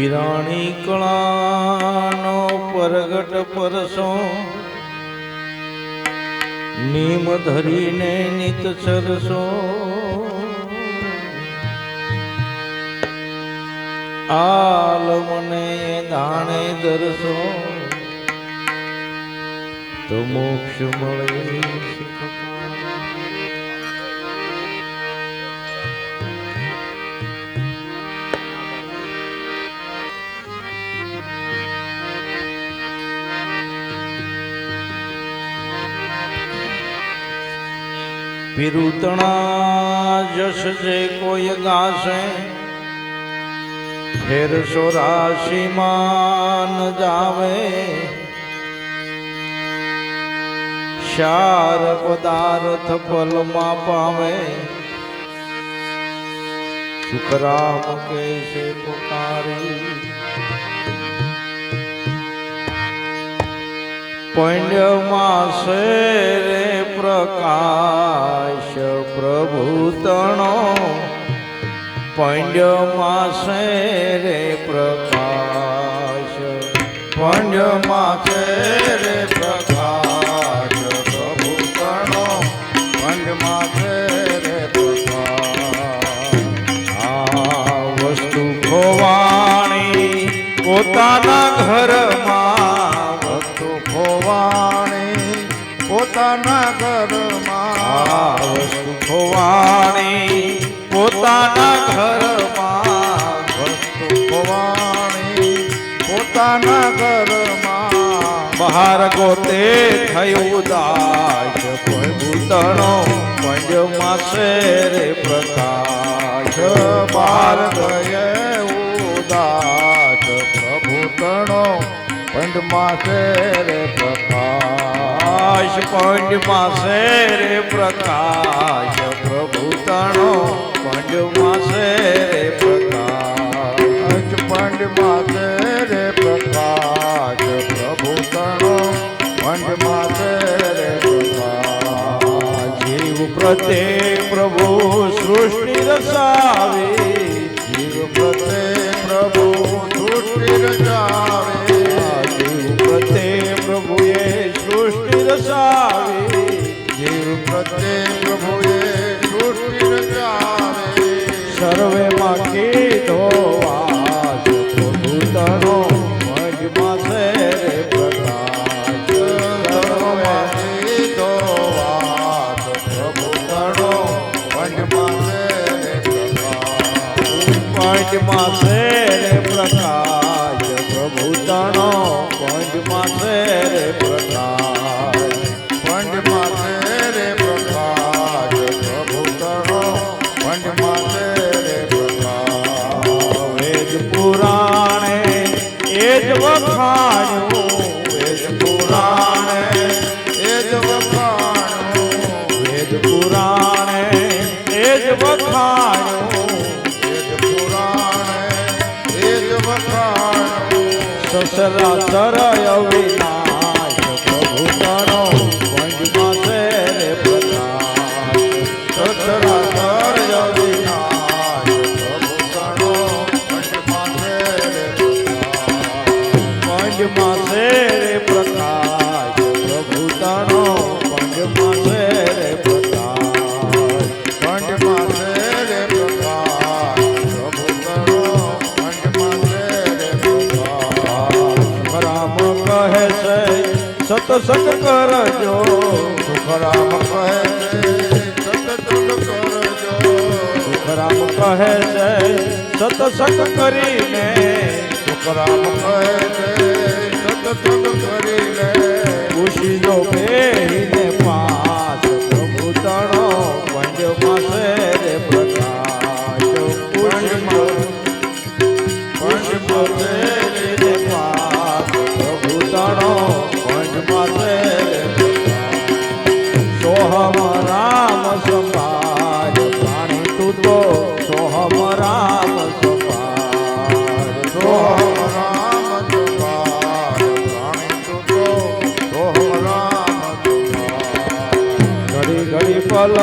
પિરાણી કળાનો પરગટ પરસો. નીમ ધરીને નિત સરસો આલમને દાણે દરસો. તો મોક્ષ મળે પિરુતણા જશ જે કોઈ ગાશે, ફેર સોરાશીમાં ન જાવે. શાર પદાર્થ ફલમાં પામે. સુખરામ કે પુકારી. પુણ્ય માસે રે પ્રકાશ પ્રભુ તણો પંડ્યમાસે રે પ્રકાશ પંડ્યમાસે રે ગોતે થયું દાસ. ભૂતણો પંજમાં રે પ્રકાશ. બાર ગયે ઉદાસ પ્રભુ તણો પંડમાં રે પ્રકાશ. પંડમાં રે પ્રકાશ. પ્રભુ તણો જીવ રે ouvir. સતસંગ કરજો. સુખરામ કહે સુખરામ કહે છે સતસંગ કરીને. સુખરામ કહે છે સતસંગ કરીને. ખુશીઓ બેહીને પાસ પ્રભુ તણો પંજમાં પાસે રે પ્રકાશ. ખુશીઓ પંચમો છે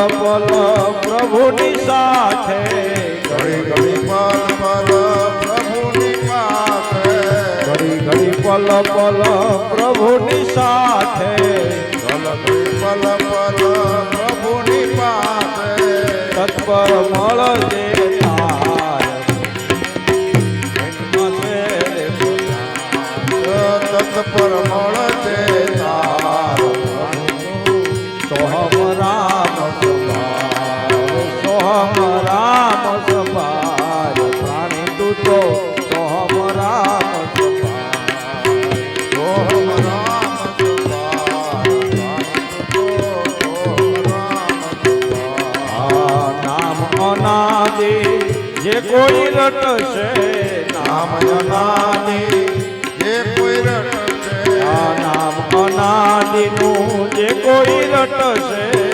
પલ પ્રભુની સાથે ઘડી ઘડી પલ પલ પ્રભુની સાથે ઘડી ઘડી પલ પલ પ્રભુની સાથે પલ પલ પલ પ્રભુની પાસે તત્પર મળજે તત્પર મળજે જે કોઈ રટશે નામ અનાદિ. જે કોઈ રટશે. નામ અનાદિનું જે કોઈ રટશે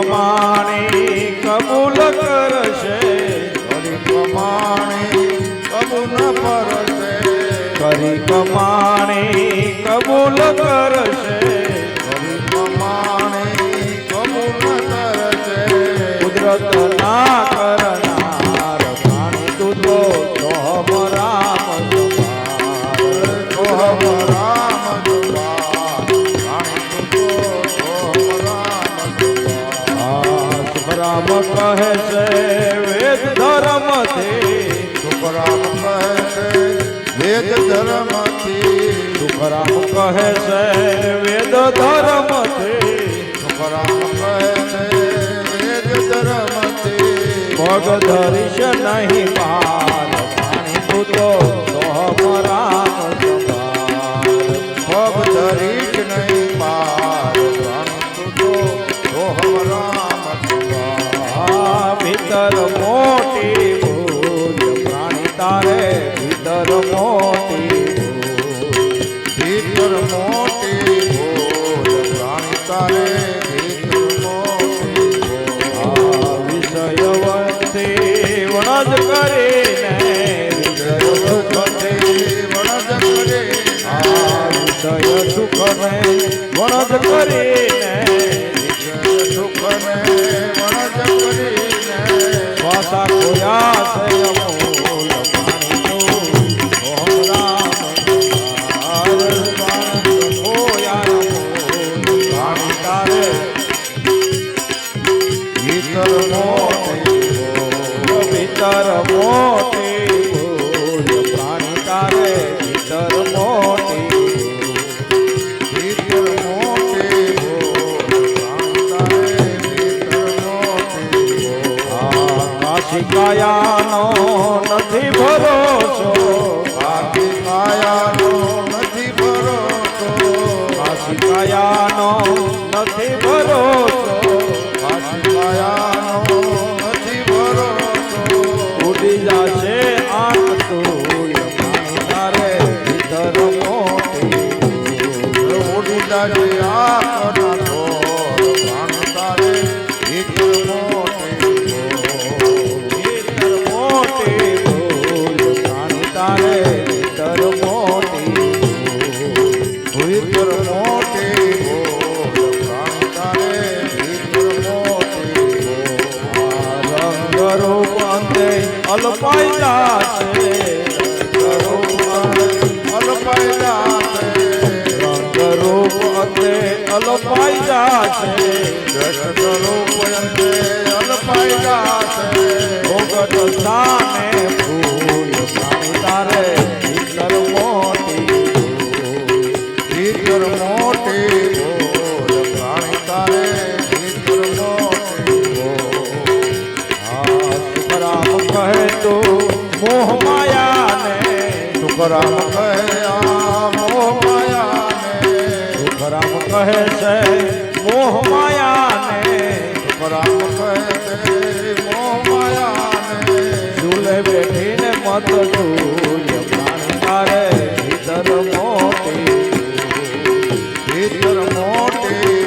પ્રમાણે કબૂલ કરશે. કરી પ્રમાણે કબૂલ કરશે. કરી પ્રમાણે કબૂલ કરશે. કરી પ્રમાણે કબૂલ કહે છે વેદ ધર્મથી. સુખરામ કહે છે વેદ ધર્મથી. સુખરામ કહે છે વેદ ધર્મથી. સુખરામ કહે છે વેદ ધર્મથી. ભગ ધરીશ નહીં પાર પાણી પૂતો સોમરામ ધરી વણજ કરે સુખ ને. વણજ કરે સુખ ને વણજ કરે. શ્વાસા ખોયા দয়ানো પૈડા છે અલપાયદા છે દશ કરો પયંતે અલપાયદા છે. સુખરામ કહે આ મોહ માયાને સુખરામ કહે છે મોહ માયાને ઝૂલે બેઠીને મત ઝૂલ્ય પ્રાણ તારે ભીતર મોટી ભીતર મોટી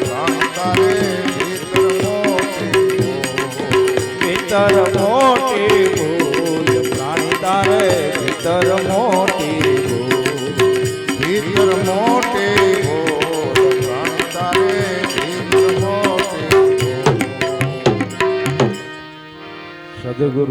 પ્રાણ તારે ભીતર મોટી. ભીતર